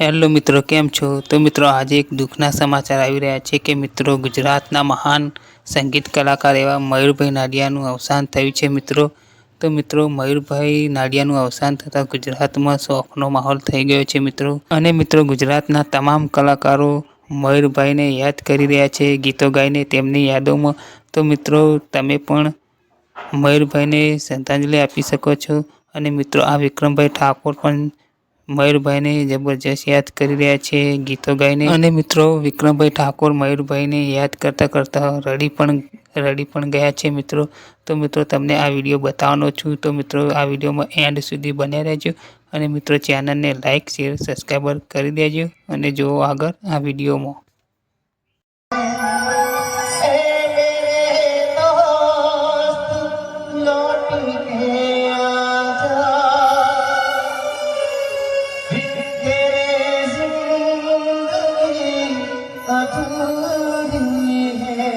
Hello મિત્રો, કેમ છો? તો મિત્રો, આજે એક દુઃખના સમાચાર આવી રહ્યા છે કે મિત્રો, ગુજરાતના મહાન સંગીત કલાકાર એવા મયુરભાઈ નાડિયાનું અવસાન થયું છે મિત્રો. તો મિત્રો, મયુરભાઈ નાડિયાનું અવસાન થતાં ગુજરાતમાં શોખનો માહોલ થઈ ગયો છે મિત્રો. અને મિત્રો, ગુજરાતના તમામ કલાકારો મયુરભાઈને યાદ કરી રહ્યા છે, ગીતો ગાઈને તેમની યાદોમાં. તો મિત્રો, તમે પણ મયુરભાઈને શ્રદ્ધાંજલિ આપી શકો છો. અને મિત્રો, આ વિક્રમભાઈ ઠાકોર પણ મયુરભાઈને જબરજસ્ત યાદ કરી રહ્યા છે ગીતો ગાઈને. અને મિત્રો વિક્રમભાઈ ઠાકોર મયુરભાઈને યાદ કરતાં કરતાં રડી પણ રડી પણ ગયા છે મિત્રો. તો મિત્રો તમને આ વીડિયો બતાવવાનો છું. તો મિત્રો આ વિડીયોમાં એન્ડ સુધી બન્યા રહેજો. અને મિત્રો ચેનલને લાઇક શેર, સબસ્ક્રાઈબર કરી દેજો. અને જુઓ આગળ આ વિડીયોમાં. अधूरी है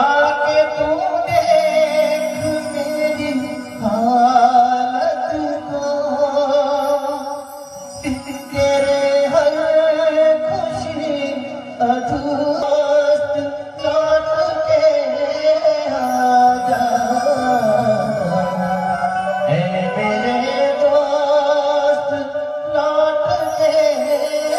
आके तू देख मेरी हालत को तेरे हर खुशी अधूस्त लौट के आ जा मेरे दोस्त लौट के